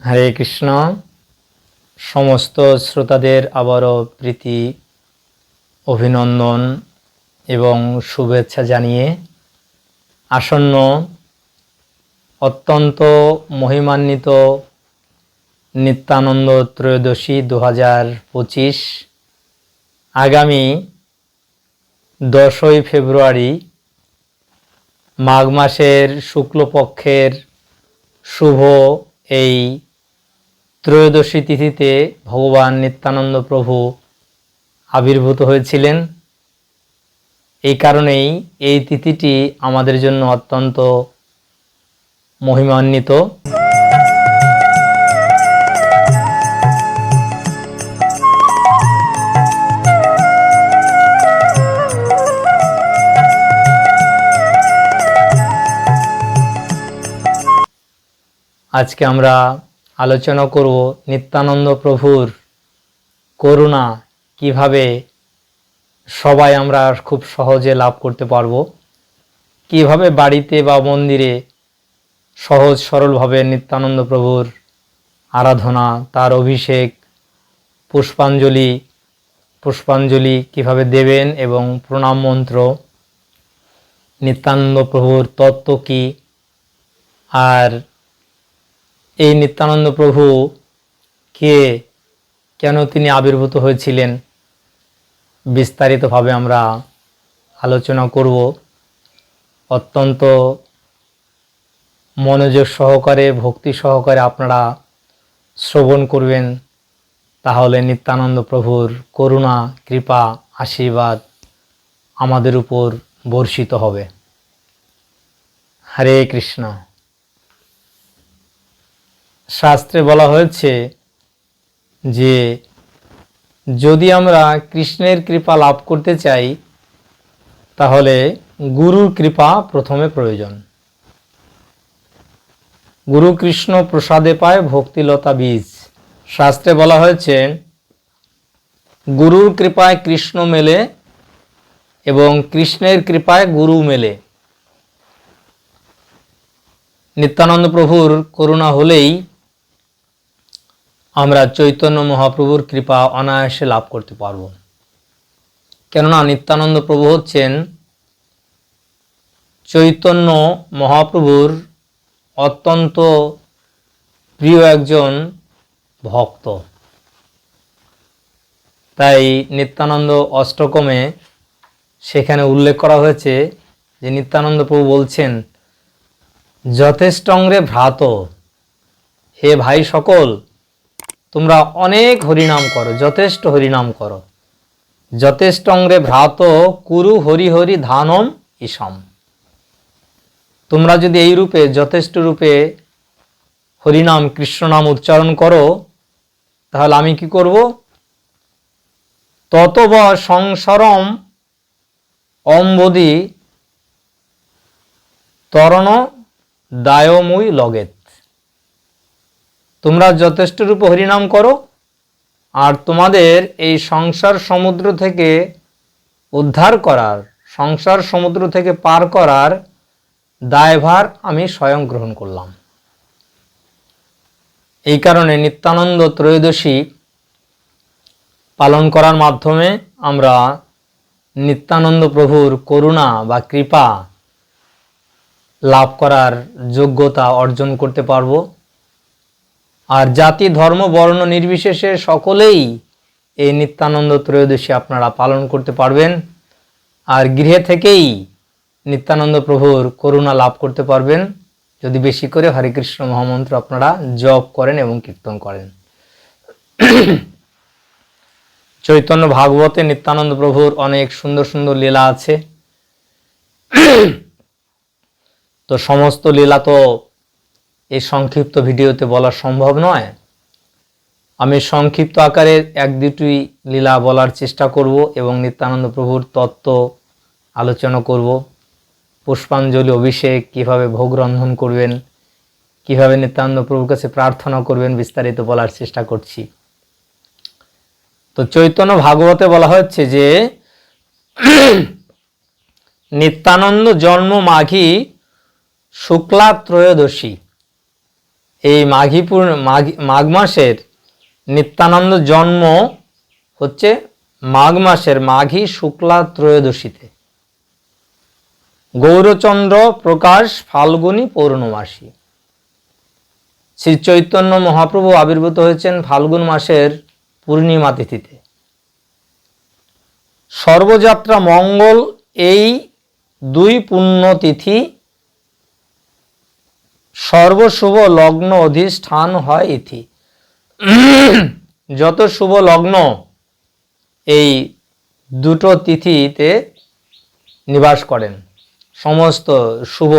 হরে কৃষ্ণ। সমস্ত শ্রোতাদের আবারও প্রীতি, অভিনন্দন এবং শুভেচ্ছা জানিয়ে আসন্ন অত্যন্ত মহিমান্বিত নিত্যানন্দ ত্রয়োদশী দু হাজার পঁচিশ আগামী দশই ফেব্রুয়ারি মাঘ মাসের শুক্লপক্ষের শুভ এই ত্রয়োদশী তিথিতে ভগবান নিত্যানন্দ প্রভু আবির্ভূত হয়েছিলেন। এই কারণেই এই তিথিটি আমাদের জন্য অত্যন্ত মহিমান্বিত। আজকে আমরা আলোচনা করব নিত্যানন্দ প্রভুর করুণা কীভাবে সবাই আমরা খুব সহজে লাভ করতে পারব, কীভাবে বাড়িতে বা মন্দিরে সহজ সরলভাবে নিত্যানন্দ প্রভুর আরাধনা, তার অভিষেক, পুষ্পাঞ্জলি পুষ্পাঞ্জলি কীভাবে দেবেন এবং প্রণাম মন্ত্র, নিত্যানন্দ প্রভুর তত্ত্ব কী, আর এই নিত্যানন্দ প্রভু কে কেন তিনি আবির্ভূত হয়েছিলেন? বিস্তারিতভাবে আমরা আলোচনা করব। অত্যন্ত মনোযোগ সহকারে, ভক্তি সহকারে আপনারা শ্রবণ করবেন। তাহলে নিত্যানন্দ প্রভুর করুণা, কৃপা, আশীর্বাদ আমাদের উপর বর্ষিত হবে। হরে কৃষ্ণ। শাস্ত্রে বলা হয়েছে যে, যদি আমরা কৃষ্ণের কৃপা লাভ করতে চাই, তাহলে গুরুর কৃপা প্রথমে প্রয়োজন। গুরু কৃষ্ণ প্রসাদে পায় ভক্তিলতা বীজ। শাস্ত্রে বলা হয়েছে, গুরুর কৃপায় কৃষ্ণ মেলে এবং কৃষ্ণের কৃপায় গুরু মেলে। নিত্যানন্দ প্রভুর করুণা হলেই আমরা চৈতন্য মহাপ্রভুর কৃপা অনায়াসে লাভ করতে পারব। কেননা নিত্যানন্দ প্রভু হচ্ছেন চৈতন্য মহাপ্রভুর অত্যন্ত প্রিয় একজন ভক্ত। তাই নিত্যানন্দ অষ্টকমে সেখানে উল্লেখ করা হয়েছে যে নিত্যানন্দ প্রভু বলছেন যথেষ্টংরে ভ্রাত, হে ভাই সকল তোমরা অনেক হরিনাম করো, যথেষ্ট হরিনাম করো। যথেষ্ট যথেষ্টংরে ভ্রাত কুরু হরি হরি ধানম ইসম। তোমরা যদি এই রূপে, যথেষ্ট রূপে হরিনাম কৃষ্ণনাম উচ্চারণ করো, তাহলে আমি কি করব? ততব সংসরম অম্বদি তরণ দায়মুই লগেত। তোমরা যথেষ্ট রূপে হরিনাম করো, আর তোমাদের এই সংসার সমুদ্র থেকে উদ্ধার করার, সংসার সমুদ্র থেকে পার করার দায়ভার আমি স্বয়ং গ্রহণ করলাম। এই কারণে নিত্যানন্দ ত্রয়োদশী পালন করার মাধ্যমে আমরা নিত্যানন্দ প্রভুর করুণা বা কৃপা লাভ করার যোগ্যতা অর্জন করতে পারব। আর জাতি, ধর্ম, বর্ণ নির্বিশেষে সকলেই এই নিত্যানন্দ ত্রয়োদশী আপনারা পালন করতে পারবেন। আর গৃহে থেকেই নিত্যানন্দ প্রভুর করুণা লাভ করতে পারবেন। যদি বেশি করে হরে কৃষ্ণ মহামন্ত্র আপনারা জপ করেন এবং কীর্তন করেন। চৈতন্য ভাগবতে নিত্যানন্দ প্রভুর অনেক সুন্দর সুন্দর লীলা আছে। তো সমস্ত লীলা তো এই সংক্ষিপ্ত ভিডিওতে বলা সম্ভব নয়। আমি সংক্ষিপ্ত আকারে এক দুটি লীলা বলার চেষ্টা করব এবং নিত্যানন্দ প্রভুর তত্ত্ব আলোচনা করব। পুষ্পাঞ্জলি অভিষেক, কীভাবে ভোগ রন্ধন করবেন, কীভাবে নিত্যানন্দ প্রভুর কাছে প্রার্থনা করবেন বিস্তারিত বলার চেষ্টা করছি। তো চৈতন্য ভাগবতে বলা হচ্ছে যে, নিত্যানন্দ জন্ম মাঘী শুক্লা ত্রয়োদশী। এই মাঘী পূর্ণ মাঘ মাঘ মাসের নিত্যানন্দ জন্ম হচ্ছে মাঘ মাসের মাঘী শুক্লা ত্রয়োদশীতে। গৌরচন্দ্র প্রকাশ ফাল্গুনী পৌর্ণমাসী। শ্রী চৈতন্য মহাপ্রভু আবির্ভূত হয়েছেন ফাল্গুন মাসের পূর্ণিমা তিথিতে। সর্বযাত্রা মঙ্গল এই দুই পুণ্যতিথি সর্বশুভ লগ্ন অধিষ্ঠান হয় ইথি যত শুভ লগ্ন এই দুটো তিথিতে নিবাস করেন, সমস্ত শুভ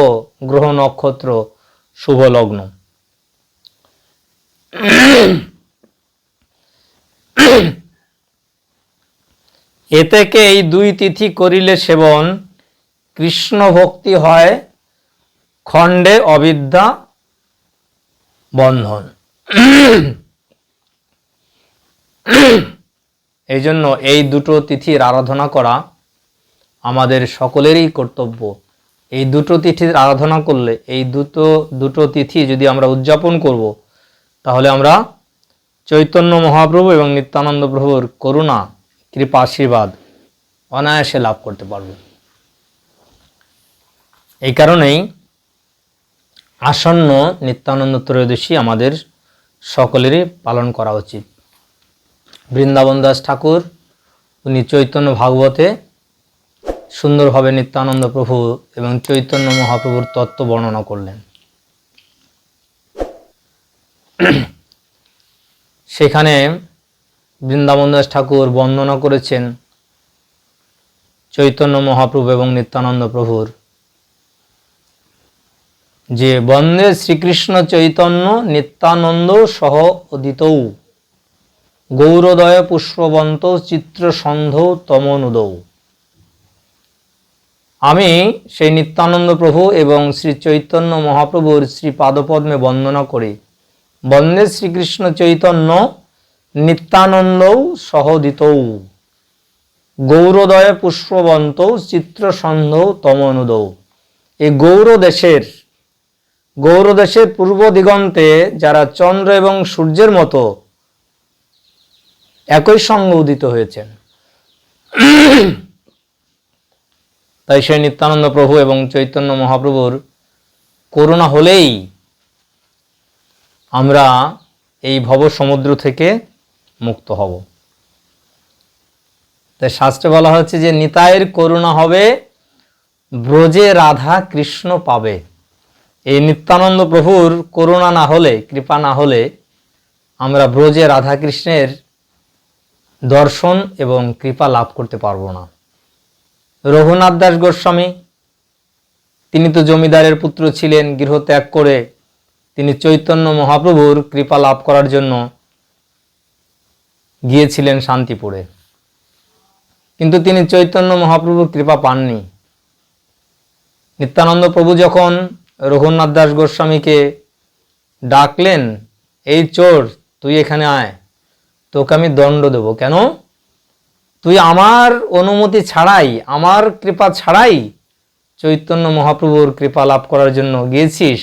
গ্রহ নক্ষত্র, শুভ লগ্ন। এ থেকে এই দুই তিথি করিলে সেবন কৃষ্ণ ভক্তি হয় খণ্ডে অবিদ্যা বন্ধন। এই জন্য এই দুটো তিথির আরাধনা করা আমাদের সকলেরই কর্তব্য। এই দুটো তিথির আরাধনা করলে, এই দুটো দুটো তিথি যদি আমরা উদযাপন করব, তাহলে আমরা চৈতন্য মহাপ্রভু এবং নিত্যানন্দ প্রভুর করুণা, কৃপা, আশীর্বাদ অনায়াসে লাভ করতে পারব। এই কারণেই আসন্ন নিত্যানন্দ ত্রয়োদশী আমাদের সকলেরই পালন করা উচিত। বৃন্দাবন দাস ঠাকুর, উনি চৈতন্য ভাগবতে সুন্দরভাবে নিত্যানন্দ প্রভু এবং চৈতন্য মহাপ্রভুর তত্ত্ব বর্ণনা করলেন। সেখানে বৃন্দাবন দাস ঠাকুর বন্দনা করেছেন চৈতন্য মহাপ্রভু এবং নিত্যানন্দ প্রভুর। যে বন্দে শ্রীকৃষ্ণ চৈতন্য নিত্যানন্দ সহ অদিতৌ। গৌরদয় পুষ্পবন্ত চিত্রসন্ধ তমনুদৌ। আমি সেই নিত্যানন্দ প্রভু এবং শ্রী চৈতন্য মহাপ্রভুর শ্রী পাদপদ্মে বন্দনা করি। বন্দে শ্রীকৃষ্ণ চৈতন্য নিত্যানন্দৌ সহদিতৌ গৌরদয় পুষ্পবন্ত চিত্রসন্ধ তমনুদৌ। এই গৌর দেশের গৌর দেশের পূর্ব দিগন্তে যারা চন্দ্র এবং সূর্যের মতো একই সঙ্গে উদিত হয়েছেন। তাই সেই নিত্যানন্দ প্রভু এবং চৈতন্য মহাপ্রভুর করুণা হলেই আমরা এই ভব সমুদ্র থেকে মুক্ত হব। তাই শাস্ত্রে বলা হচ্ছে যে নিতায়ের করুণা হবে, ব্রজে রাধা কৃষ্ণ পাবে। এই নিত্যানন্দ প্রভুর করুণা না হলে, কৃপা না হলে আমরা ব্রজে রাধা কৃষ্ণের দর্শন এবং কৃপা লাভ করতে পারব না। রঘুনাথ দাস গোস্বামী, তিনি তো জমিদারের পুত্র ছিলেন গৃহ ত্যাগ করে তিনি চৈতন্য মহাপ্রভুর কৃপা লাভ করার জন্য গিয়েছিলেন শান্তিপুরে। কিন্তু তিনি চৈতন্য মহাপ্রভুর কৃপা পাননি। নিত্যানন্দ প্রভু যখন রঘুনাথ দাস গোস্বামীকে ডাকলেন, এই চোর, তুই এখানে আয়, তোকে আমি দণ্ড দেব। কেন? তুই আমার অনুমতি ছাড়াই, আমার কৃপা ছাড়াই চৈতন্য মহাপ্রভুর কৃপা লাভ করার জন্য গিয়েছিস,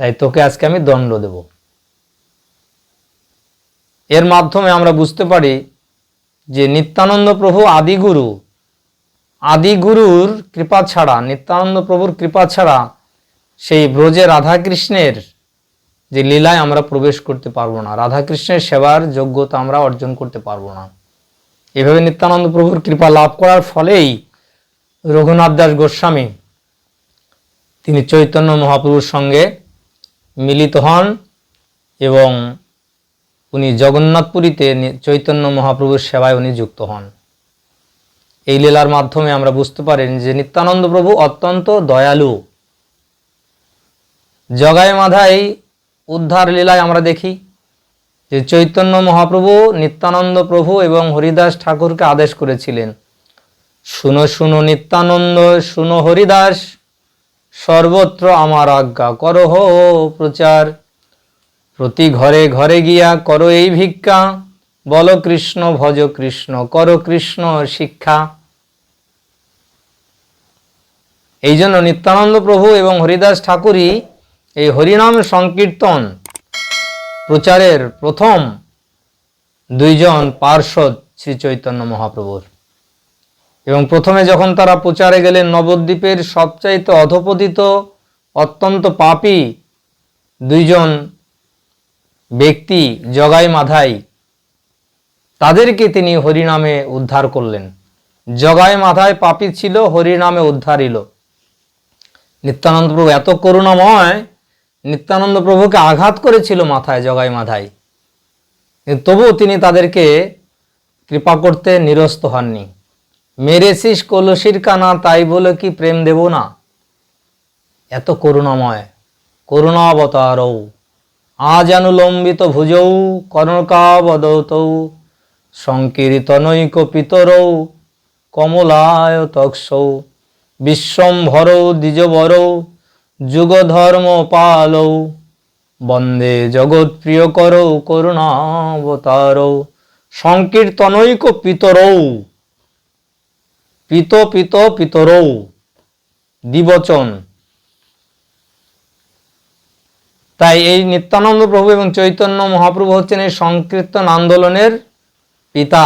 তাই তোকে আজকে আমি দণ্ড দেব। এর মাধ্যমে আমরা বুঝতে পারি যে নিত্যানন্দ প্রভু আদিগুরু, আদিগুরুর কৃপা ছাড়া, নিত্যানন্দ প্রভুর কৃপা ছাড়া সেই ব্রজে রাধাকৃষ্ণের যে লীলায় আমরা প্রবেশ করতে পারব না, রাধাকৃষ্ণের সেবার যোগ্যতা আমরা অর্জন করতে পারব না। এভাবে নিত্যানন্দ প্রভুর কৃপা লাভ করার ফলেই রঘুনাথ দাস গোস্বামী তিনি চৈতন্য মহাপ্রভুর সঙ্গে মিলিত হন এবং উনি জগন্নাথপুরীতে চৈতন্য মহাপ্রভুর সেবায় উনি যুক্ত হন। এই লীলার মাধ্যমে আমরা বুঝতে পারেন যে নিত্যানন্দ প্রভু অত্যন্ত দয়ালু। জগায় মাধায় উদ্ধার লীলায় আমরা দেখি যে চৈতন্য মহাপ্রভু নিত্যানন্দ প্রভু এবং হরিদাস ঠাকুরকে আদেশ করেছিলেন, শুনো শুনো নিত্যানন্দ, শুনো হরিদাস, সর্বত্র আমার আজ্ঞা করো হো, প্রচার। প্রতি ঘরে ঘরে গিয়া করো এই ভিক্ষা, বল কৃষ্ণ, ভজ কৃষ্ণ, করো কৃষ্ণ শিক্ষা। এই জন্য নিত্যানন্দ প্রভু এবং হরিদাস ঠাকুরই এই হরিনাম সংকীর্তন প্রচারের প্রথম দুইজন পার্শ্বদ শ্রী চৈতন্য মহাপ্রভুর। এবং প্রথমে যখন তারা প্রচারে গেলেন নবদ্বীপের সবচাইতে অধপতিত, অত্যন্ত পাপী দুইজন ব্যক্তি জগাই মাধাই, তাদেরকে তিনি হরিনামে উদ্ধার করলেন। জগাই মাথায় পাপী ছিল, হরিনামে উদ্ধারিল নিত্যানন্দ প্রভু এত করুণাময় নিত্যানন্দ প্রভুকে আঘাত করেছিল মাথায়, জগাই মাথায়। তবুও তিনি তাদেরকে কৃপা করতে নিরস্ত হননি। মেরেছিস কলসির কানা, তাই বলে কি প্রেম দেব না? এত করুণাময় করুণাবতারৌ আজানুলম্বিত ভুজৌ, কর্ণকাবদৌতৌ সংকীর্তনৈক পিতরৌ কমলায় তৎসৌ বিশ্বম্ভরৌ, দ্বিজবরৌ যুগধর্ম পালৌ বন্দে জগৎ প্রিয় করৌ করুণাবতারৌ সংকীর্তনৈক পিতরৌ পিত পিত পিতরৌ দ্বিবচন। তাই এই নিত্যানন্দ প্রভু এবং চৈতন্য মহাপ্রভু হচ্ছেন এই সংকীর্তন আন্দোলনের পিতা।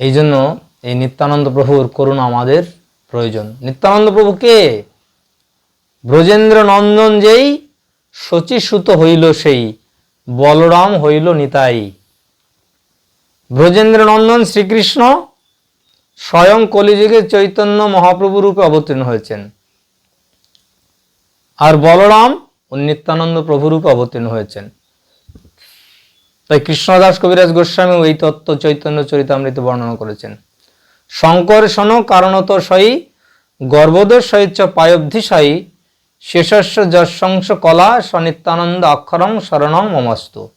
এই জন্য এই নিত্যানন্দ প্রভুর করুণা আমাদের প্রয়োজন। নিত্যানন্দ প্রভু কে? ব্রজেন্দ্র নন্দন যেই শচীসুত হইল সেই, বলরাম হইল নিতাই। ব্রজেন্দ্র নন্দন শ্রীকৃষ্ণ স্বয়ং কলিযুগে চৈতন্য মহাপ্রভু রূপে অবতীর্ণ হয়েছেন। আর বলরাম ও নিত্যানন্দ প্রভুরূপে অবতীর্ণ হয়েছেন। তাই কৃষ্ণদাস কবিরাজ গোস্বামী এই তত্ত্ব চৈতন্য চরিতামৃত বর্ণনা করেছেন। শন কারণত সই গর্ভোদর সহিত পায়ব্ধিসায়ী শেষস্য যশংস কলা সনিত্যানন্দ অক্ষরং শরণং মমস্তু।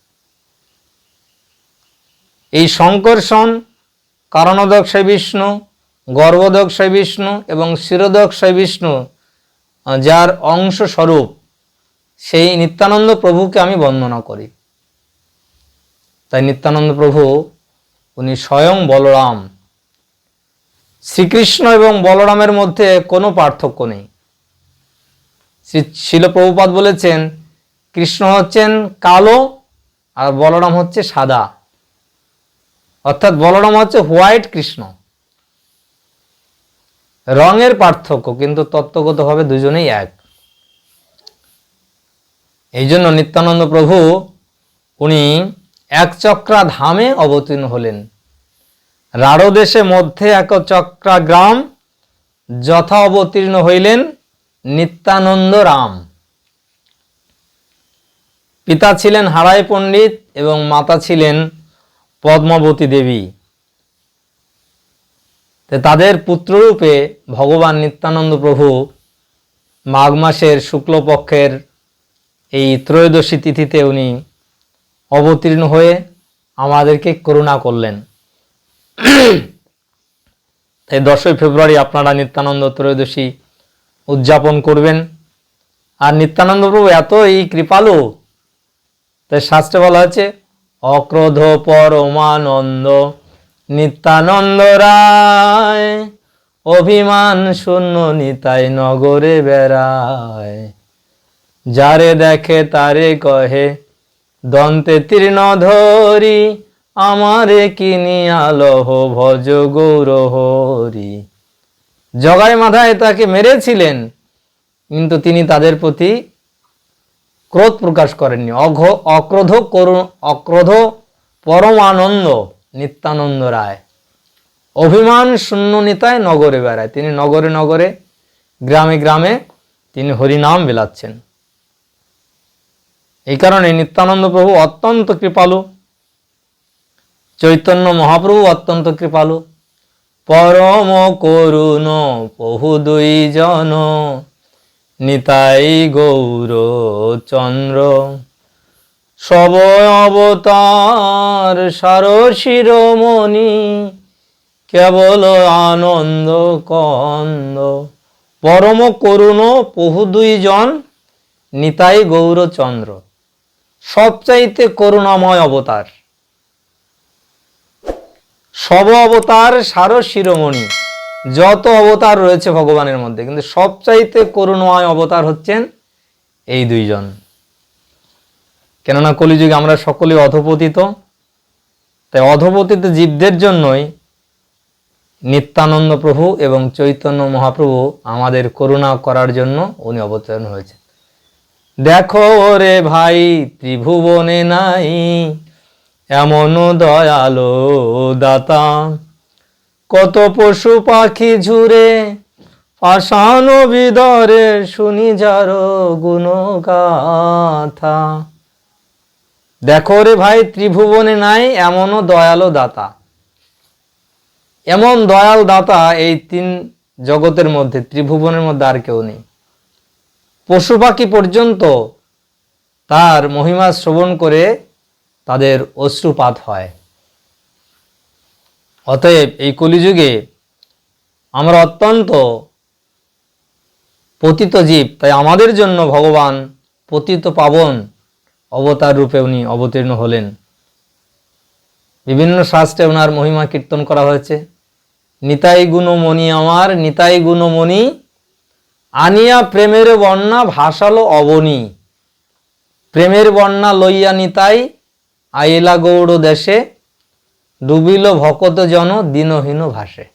এই শঙ্কর্ষণ কারণদক্ষয় বিষ্ণু গর্ভদক্ষয় বিষ্ণু এবং শিরোদক শিরোদক্ষয় বিষ্ণু যার অংশ স্বরূপ সেই নিত্যানন্দ প্রভুকে আমি বন্দনা করি। তাই নিত্যানন্দ প্রভু, উনি স্বয়ং বলরাম। শ্রীকৃষ্ণ এবং বলরামের মধ্যে কোনো পার্থক্য নেই। শ্রী শিল প্রভুপাদ বলেছেন, কৃষ্ণ হচ্ছেন কালো আর বলরাম হচ্ছে সাদা। অর্থাৎ বলরাম হচ্ছে হোয়াইট কৃষ্ণ। রঙের পার্থক্য, কিন্তু তত্ত্বগতভাবে দুজনেই এক। এই জন্য নিত্যানন্দ প্রভু, উনি এক চক্রা ধামে অবতীর্ণ হলেন। রাঢ় দেশে মধ্যে এক চক্রা গ্রাম যথা অবতীর্ণ হইলেন নিত্যানন্দ রাম। পিতা ছিলেন হারাই পণ্ডিত এবং মাতা ছিলেন পদ্মাবতী দেবী। তাদের পুত্ররূপে ভগবান নিত্যানন্দ প্রভু মাঘ মাসের শুক্লপক্ষের এই ত্রয়োদশী তিথিতে উনি অবতীর্ণ হয়ে আমাদেরকে করুণা করলেন। তাই দশই ফেব্রুয়ারি আপনারা নিত্যানন্দ ত্রয়োদশী উদযাপন করবেন। আর নিত্যানন্দ প্রভু এত এই কৃপালু, তাই শাস্ত্রে বলা হচ্ছে অক্রোধ পরমানন্দ, নিত্যানন্দ রায়, অভিমান শূন্য নিতাই নগরে বেড়ায়। যারে দেখে তারে কহে, দন্তে তীর্ণ ধরি আমারে কিনি আলহ ভজ গৌর হরি? জগাই মাথায় তাকে মেরেছিলেন, কিন্তু তিনি তাদের প্রতি ক্রোধ প্রকাশ করেননি। অঘ, অক্রোধ করু অক্রোধ পরম আনন্দ নিত্যানন্দ রায়। অভিমান শূন্য নিতায় নগরে বেড়ায়। তিনি নগরে নগরে, গ্রামে গ্রামে তিনি হরিনাম বিলাচ্ছেন। এই কারণে নিত্যানন্দ প্রভু অত্যন্ত কৃপালু। চৈতন্য মহাপ্রভু অত্যন্ত কৃপালু। পরম করুণ বহু দুই জন নিতাই গৌর চন্দ্র। সব অবতার সার শিরোমণি কেবল আনন্দ কন্দ। পরম করুণ বহু দুইজন, নিতাই গৌরচন্দ্র সবচাইতে করুণাময় অবতার। সব অবতার সার শিরোমণি। যত অবতার রয়েছে ভগবানের মধ্যে, কিন্তু সবচাইতে করুণাময় অবতার হচ্ছেন এই দুইজন। কেননা কলিযুগে আমরা সকলেই অধপতিত, তাই অধপতিত জীবদের জন্যই নিত্যানন্দ প্রভু এবং চৈতন্য মহাপ্রভু আমাদের করুণা করার জন্য উনি অবতরণ হয়েছে দেখো রে ভাই, ত্রিভুবনে নাই এমন দয়ালো দাতা। কত পশু পাখি ঝুরে পাষাণ বিদরে শুনি যার গুণগাথা। দেখো রে ভাই, ত্রিভুবনে নাই এমনও দয়ালো দাতা। এমন দয়াল দাতা এই তিন জগতের মধ্যে, ত্রিভুবনের মধ্যে আর কেউ নেই। পশু পাখি পর্যন্ত তার মহিমা শ্রবণ করে তাদের অশ্রুপাত হয়। অতএব এই কলিযুগে আমরা অত্যন্ত পতিত জীব, তাই আমাদের জন্য ভগবান পতিত পাবন অবতার রূপে উনি অবতীর্ণ হলেন। বিভিন্ন শাস্ত্রে ওনার মহিমা কীর্তন করা হয়েছে। নিতাই গুণমণি আমার, নিতাই গুণমণি, আনিয়া প্রেমের বন্যা ভাসালো অবনী। প্রেমের বন্যা লইয়া নিতাই আইলা গৌড় দেশে ডুবিল ভকত জন দিনহীন ভাসে।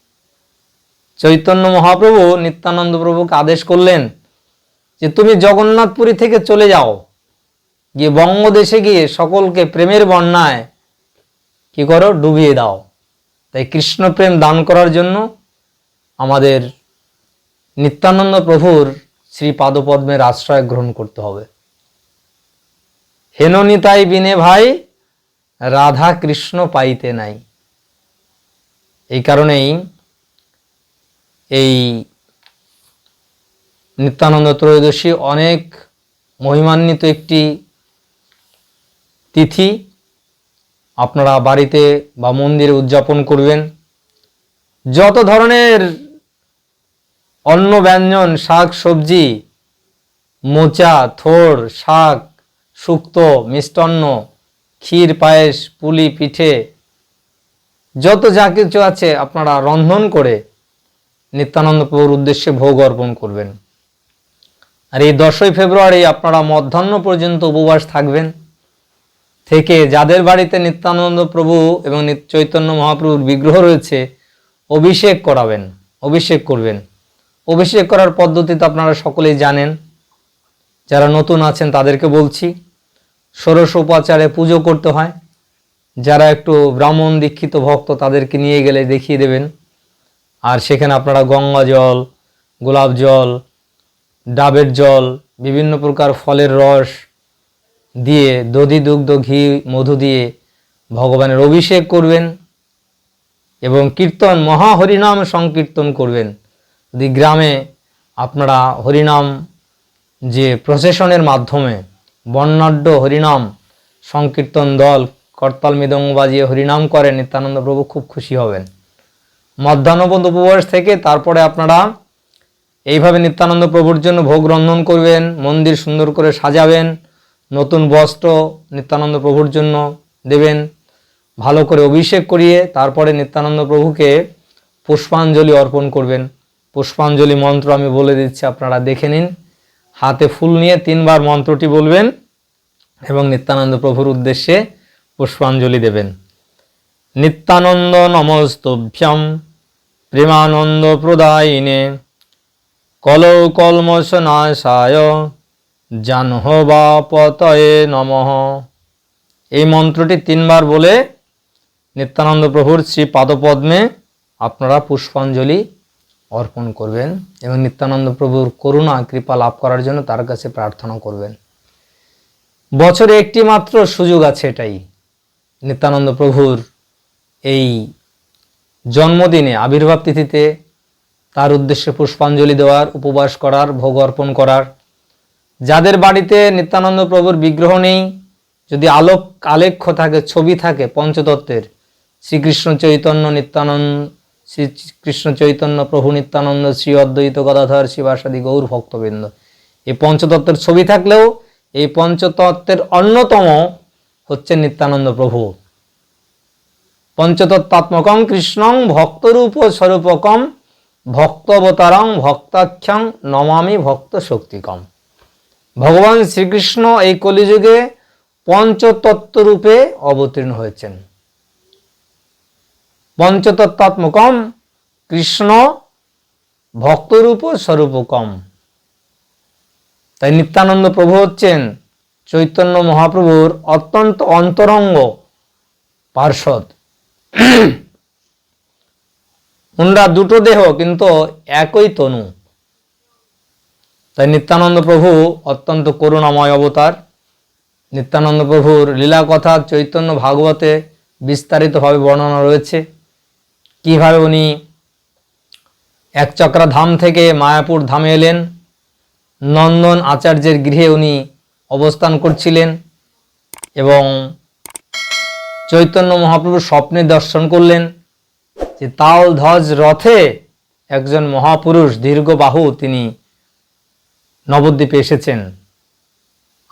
চৈতন্য মহাপ্রভু নিত্যানন্দ প্রভুকে আদেশ করলেন যে তুমি জগন্নাথপুরী থেকে চলে যাও। গিয়ে বঙ্গদেশে গিয়ে সকলকে প্রেমের বন্যায় কি করো? ডুবিয়ে দাও। তাই কৃষ্ণ প্রেম দান করার জন্য আমাদের নিত্যানন্দ প্রভুর শ্রী পাদপদ্মের আশ্রয় গ্রহণ করতে হবে। হেননিতাই বিনে ভাই রাধা কৃষ্ণ পাইতে নাই। এই কারণেই এই নিত্যানন্দ ত্রয়োদশী অনেক মহিমান্বিত একটি তিথি। আপনারা বাড়িতে বা মন্দিরে উদযাপন করবেন। যত ধরনের অন্ন ব্যঞ্জন, শাক সবজি, মোচা থোড় শাক, শুক্তো, মিষ্টান্ন ক্ষীর, পায়েস, পুলি, পিঠে, যত যা কিছু আছে আপনারা রন্ধন করে নিত্যানন্দ প্রভুর উদ্দেশ্যে ভোগ অর্পণ করবেন। আর এই দশই ফেব্রুয়ারি আপনারা মধ্যাহ্ন পর্যন্ত উপবাস থাকবেন। থেকে যাদের বাড়িতে নিত্যানন্দ প্রভু এবং চৈতন্য মহাপ্রভুর বিগ্রহ রয়েছে, অভিষেক করাবেন, অভিষেক করবেন। অভিষেক করার পদ্ধতি তো আপনারা সকলেই জানেন। যারা নতুন আছেন তাদেরকে বলছি ষোড়শ উপাচারে পুজো করতে হয়। যারা একটু ব্রাহ্মণ দীক্ষিত ভক্ত, তাদেরকে নিয়ে গেলে দেখিয়ে দেবেন। আর সেখানে আপনারা গঙ্গা জল, গোলাপ জল, ডাবের জল, বিভিন্ন প্রকার ফলের রস দিয়ে দধি, দুগ্ধ, ঘি, মধু দিয়ে ভগবানের অভিষেক করবেন এবং কীর্তন, মহা হরিনাম সংকীর্তন করবেন। যদি গ্রামে আপনারা হরিনাম যে প্রসেশনের মাধ্যমে বর্ণাঢ্য হরিনাম। সংকীর্তন দল করতাল মৃদঙ্গ বাজিয়ে হরিনাম করেন, নিত্যানন্দ প্রভু খুব খুশি হবেন। মধ্যাহ্নপদ উপবাস থেকে তারপরে আপনারা এইভাবে নিত্যানন্দ প্রভুর জন্য ভোগ রন্ধন করবেন, মন্দির সুন্দর করে সাজাবেন, নতুন বস্ত্র নিত্যানন্দ প্রভুর জন্য দেবেন, ভালো করে অভিষেক করিয়ে তারপরে নিত্যানন্দ প্রভুকে পুষ্পাঞ্জলি অর্পণ করবেন। পুষ্পাঞ্জলি মন্ত্র আমি বলে দিচ্ছি, আপনারা দেখে নিন। হাতে ফুল নিয়ে তিনবার মন্ত্রটি বলবেন এবং নিত্যানন্দ প্রভুর উদ্দেশ্যে পুষ্পাঞ্জলি দেবেন। নিত্যানন্দ নমস্তভ্যম, প্রেমানন্দ প্রদায়িনে, কলৌ কলমশনাশায় জাহ্নবাপতয়ে নমঃ। এই মন্ত্রটি তিনবার বলে নিত্যানন্দ প্রভুর শ্রী পাদপদ্মে আপনারা পুষ্পাঞ্জলি অর্পণ করবেন এবং নিত্যানন্দ প্রভুর করুণা, কৃপা লাভ করার জন্য তার কাছে প্রার্থনা করবেন। বছরে একটি মাত্র সুযোগ আছে এটাই। নিত্যানন্দ প্রভুর এই জন্মদিনে, আবির্ভাব তিথিতে তার উদ্দেশ্যে পুষ্পাঞ্জলি দেওয়ার, উপবাস করার, ভোগ অর্পণ করার। যাদের বাড়িতে নিত্যানন্দ প্রভুর বিগ্রহ নেই, যদি আলোক, আলেখ্য থাকে, ছবি থাকে পঞ্চতত্ত্বের, শ্রীকৃষ্ণ চৈতন্য নিত্যানন্দ শ্রী কৃষ্ণ চৈতন্য প্রভু নিত্যানন্দ শ্রী অদ্বৈত গদাধর শিবাসাদি গৌর ভক্তবৃন্দ। এই পঞ্চতত্ত্বের ছবি থাকলেও এই পঞ্চতত্ত্বের অন্যতম হচ্ছে নিত্যানন্দ প্রভু। পঞ্চতত্ত্বাত্মকং কৃষ্ণং ভক্তরূপ স্বরূপকম ভক্তবতারং ভক্তাখ্যাং নমামি ভক্ত শক্তিকম ভগবান শ্রীকৃষ্ণ এই কলিযুগে পঞ্চতত্ত্ব রূপে অবতীর্ণ হয়েছেন। পঞ্চতত্ত্বাত্মকম কৃষ্ণ ভক্তরূপ স্বরূপকম তাই নিত্যানন্দ প্রভু হচ্ছেন চৈতন্য মহাপ্রভুর অত্যন্ত অন্তরঙ্গ পার্ষদ উনরা দুটো দেহ কিন্তু একই তনু। তাই নিত্যানন্দ প্রভু অত্যন্ত করুণাময় অবতার। নিত্যানন্দ প্রভুর লীলা কথা চৈতন্য ভাগবতে বিস্তারিতভাবে বর্ণনা রয়েছে। কীভাবে উনি একচক্রা ধাম থেকে মায়াপুর ধামে এলেন? নন্দন আচার্যের গৃহে উনি অবস্থান করছিলেন এবং চৈতন্য মহাপ্রভু স্বপ্নে দর্শন করলেন যে তাল ধ্বজ রথে একজন মহাপুরুষ দীর্ঘ বাহু তিনি নবদ্বীপে এসেছেন।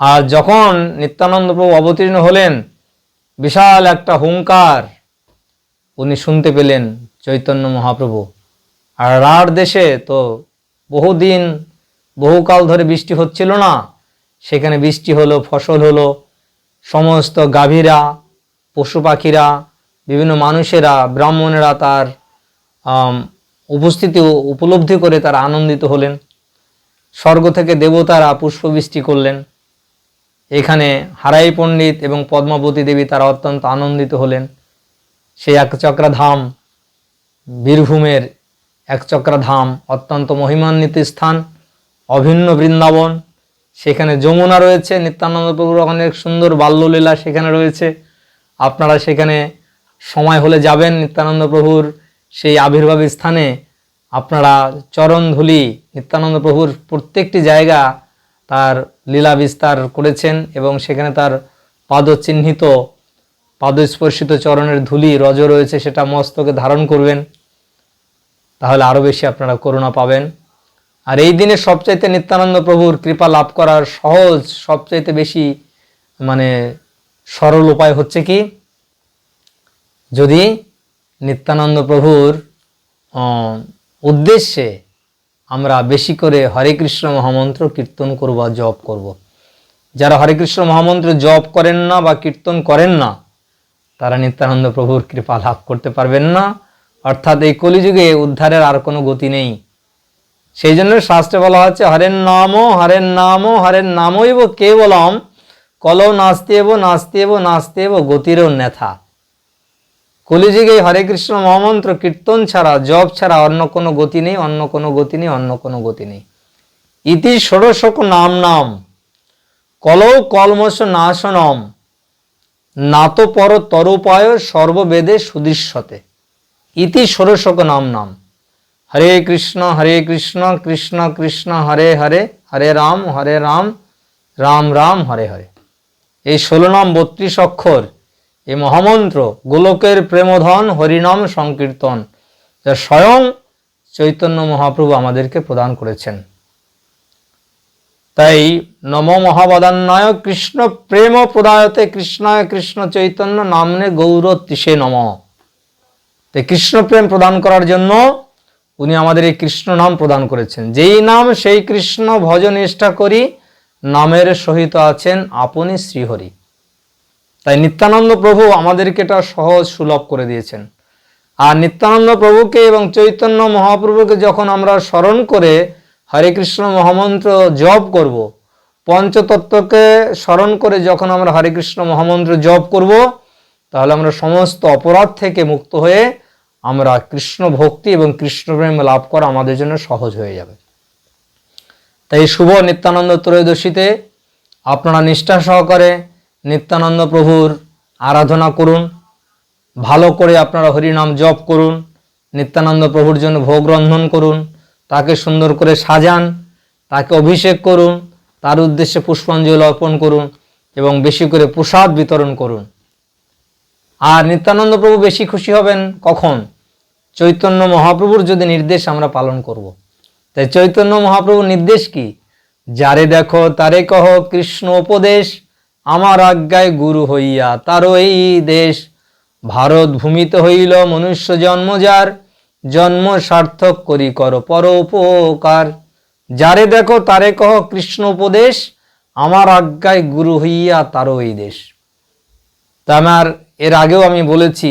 আর যখন নিত্যানন্দ প্রভু অবতীর্ণ হলেন, বিশাল একটা হুঙ্কার উনি শুনতে পেলেন চৈতন্য মহাপ্রভু। আর রাঢ় দেশে তো বহুদিন, বহুকাল ধরে বৃষ্টি হচ্ছিল না, সেখানে বৃষ্টি হলো, ফসল হলো, সমস্ত গাভীরা, পশু পাখিরা, বিভিন্ন মানুষেরা, ব্রাহ্মণেরা তার উপস্থিতি উপলব্ধি করে তারা আনন্দিত হলেন। স্বর্গ থেকে দেবতারা পুষ্পবৃষ্টি করলেন। এখানে হারাই পণ্ডিত এবং পদ্মাবতী দেবী তারা অত্যন্ত আনন্দিত হলেন। সেই একচক্রা ধাম, বীরভূমের একচক্রা ধাম, অত্যন্ত মহিমান্বিত স্থান, অভিন্ন বৃন্দাবন, সেখানে যমুনা রয়েছে, নিত্যানন্দ প্রভুর অনেক সুন্দর বাল্যলীলা সেখানে রয়েছে। আপনারা সেখানে সময় হলে যাবেন, নিত্যানন্দ প্রভুর সেই আবির্ভাব স্থানে। আপনারা চরণ ধুলি নিত্যানন্দ প্রভুর প্রত্যেকটি জায়গা তার লীলা বিস্তার করেছেন এবং সেখানে তার পাদচিহ্নিত পাদস্পর্শিত চরণের ধুলি, রজ রয়েছে, সেটা মস্তকে ধারণ করবেন। তাহলে আরও বেশি আপনারা করুণা পাবেন। আর এই দিনে সবচাইতে নিত্যানন্দ প্রভুর কৃপা লাভ করার সহজ, সবচাইতে বেশি মানে সরল উপায় হচ্ছে কি? যদি নিত্যানন্দ প্রভুর উদ্দেশ্যে আমরা বেশি করে হরে কৃষ্ণ মহামন্ত্র কীর্তন করব জপ করব। যারা হরে কৃষ্ণ মহামন্ত্র জপ করেন না বা কীর্তন করেন না তারা নিত্যানন্দ প্রভুর কৃপা লাভ করতে পারবেন না। অর্থাৎ এই কলিযুগে উদ্ধারের আর কোনো গতি নেই। সেই জন্য শাস্ত্রে বলা হচ্ছে হরেন নাম হরেন নাম, হরেন নামইব কেবলম, কলৌ নাস্তেব নাস্তেব নাস্তেব গতিরও নেথা কলিযুগে হরে কৃষ্ণ মহামন্ত্র কীর্তন ছাড়া, জপ ছাড়া অন্য কোনো গতি নেই, অন্য কোনো গতি নেই, অন্য কোনো গতি নেই। ইতি ষোড়শক নাম নাম, কলৌ কলমশ নাশনম নাত পর তরুপায় সর্ববেদে সুদৃশ্যতে। ইতি ষোড়শক নাম নাম। হরে কৃষ্ণ হরে কৃষ্ণ কৃষ্ণ কৃষ্ণ, হরে হরে হরে রাম হরে রাম রাম রাম, হরে হরে। এই ষোলো নাম বত্রিশ অক্ষর, এই মহামন্ত্র, গোলকের প্রেমধন, হরিনাম, সংকীর্তন, যা স্বয়ং চৈতন্য মহাপ্রভু আমাদেরকে প্রদান করেছেন। তাই নম মহাবদান্নয় কৃষ্ণ প্রেম প্রদায়তে কৃষ্ণায় কৃষ্ণ চৈতন্য নামনে গৌর তিসে নম। তাই কৃষ্ণ প্রেম প্রদান করার জন্য উনি আমাদের এই কৃষ্ণ নাম প্রদান করেছেন। যেই নাম সেই কৃষ্ণ ভজন নিষ্ঠা করি নামের সহিত আছেন আপনি শ্রীহরি। তাই নিত্যানন্দ প্রভু আমাদেরকে এটা সহজ সুলভ করে দিয়েছেন। আর নিত্যানন্দ প্রভুকে এবং চৈতন্য মহাপ্রভুকে যখন আমরা স্মরণ করে হরে কৃষ্ণ মহামন্ত্র জপ করব। পঞ্চতত্ত্বকে স্মরণ করে যখন আমরা হরে কৃষ্ণ মহামন্ত্র জপ করব, তাহলে আমরা সমস্ত অপরাধ থেকে মুক্ত হয়ে আমরা কৃষ্ণ ভক্তি এবং কৃষ্ণপ্রেম লাভ করা আমাদের জন্য সহজ হয়ে যাবে। তাই শুভ নিত্যানন্দ ত্রয়োদশীতে আপনারা নিষ্ঠা সহকারে নিত্যানন্দ প্রভুর আরাধনা করুন, ভালো করে আপনারা হরিনাম জপ করুন, নিত্যানন্দ প্রভুর জন্য ভোগ রন্ধন করুন তাকে সুন্দর করে সাজান, তাকে অভিষেক করুন, তার উদ্দেশ্যে পুষ্পাঞ্জলি অর্পণ করুন এবং বেশি করে প্রসাদ বিতরণ করুন। আর নিত্যানন্দ প্রভু বেশি খুশি হবেন কখন? চৈতন্য মহাপ্রভুর যদি নির্দেশ আমরা পালন করব। তাই চৈতন্য মহাপ্রভুর নির্দেশ কি? যারে দেখো তারে কহ, কৃষ্ণ উপদেশ, আমার আজ্ঞায় গুরু হইয়া তারও এই দেশ। ভারত ভূমিতে হইল মনুষ্য জন্ম যার জন্ম সার্থক করি কর, পর উপকার। যারে দেখো তারে কহ কৃষ্ণ উপদেশ, আমার আজ্ঞায় গুরু হইয়া তারও এই দেশ। তা আমার এর আগেও আমি বলেছি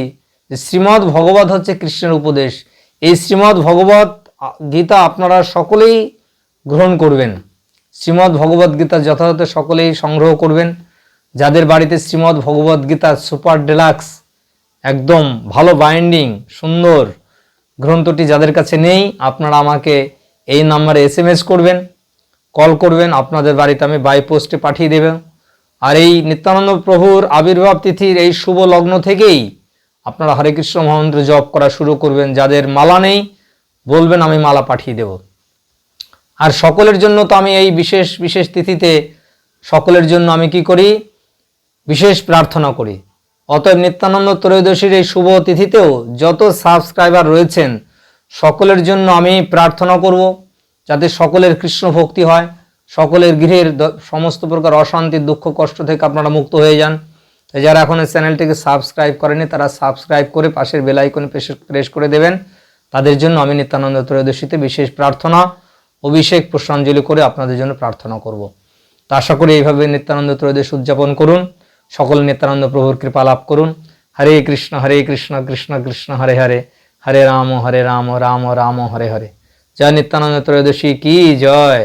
যে শ্রীমদ্ ভগবত হচ্ছে কৃষ্ণের উপদেশ। এই শ্রীমদ্ ভগবত গীতা আপনারা সকলেই গ্রহণ করবেন। শ্রীমদ্ ভগবত গীতা যথাযথ সকলেই সংগ্রহ করবেন। যাদের বাড়িতে শ্রীমদ্ ভগবত গীতা সুপার ডিলাক্স, একদম ভালো বাইন্ডিং সুন্দর গ্রন্থটি যাদের কাছে নেই, আপনারা আমাকে এই নাম্বারে এস করবেন, কল করবেন, আপনাদের বাড়িতে আমি বাই পোস্টে পাঠিয়ে দেবেন। আর এই নিত্যানন্দ প্রভুর আবির্ভাব তিথির এই শুভ লগ্ন থেকেই আপনারা হরে কৃষ্ণ মহামন্ত্র জপ করা শুরু করবেন। যাদের মালা নেই, বলবেন, আমি মালা পাঠিয়ে দেব। আর সকলের জন্য তো আমি এই বিশেষ বিশেষ তিথিতে সকলের জন্য আমি কি করি? বিশেষ প্রার্থনা করি। অতএব নিত্যানন্দ ত্রয়োদশীর এই শুভ তিথিতেও যত সাবস্ক্রাইবার রয়েছেন, সকলের জন্য আমি প্রার্থনা করব যাতে সকলের কৃষ্ণ ভক্তি হয়, সকলের গৃহের সমস্ত প্রকার অশান্তি, দুঃখ, কষ্ট থেকে আপনারা মুক্ত হয়ে যান। যারা এখন চ্যানেলটিকে সাবস্ক্রাইব করেনি তারা সাবস্ক্রাইব করে পাশের বেল আইকনে প্রেস করে দেবেন। তাদের জন্য আমি নিত্যানন্দ ত্রয়োদশীতে বিশেষ প্রার্থনা, অভিষেক, পুষ্পাঞ্জলি করে আপনাদের জন্য প্রার্থনা করব। তা আশা করি এইভাবে নিত্যানন্দ ত্রয়োদশ উদযাপন করুন। সকল নিত্যানন্দ প্রভুর কৃপা লাভ করুন। হরে কৃষ্ণ হরে কৃষ্ণ কৃষ্ণ কৃষ্ণ, হরে হরে। হরে রাম হরে রাম রাম রাম, হরে হরে। জয় নিত্যানন্দ ত্রয়োদশী, কি জয়!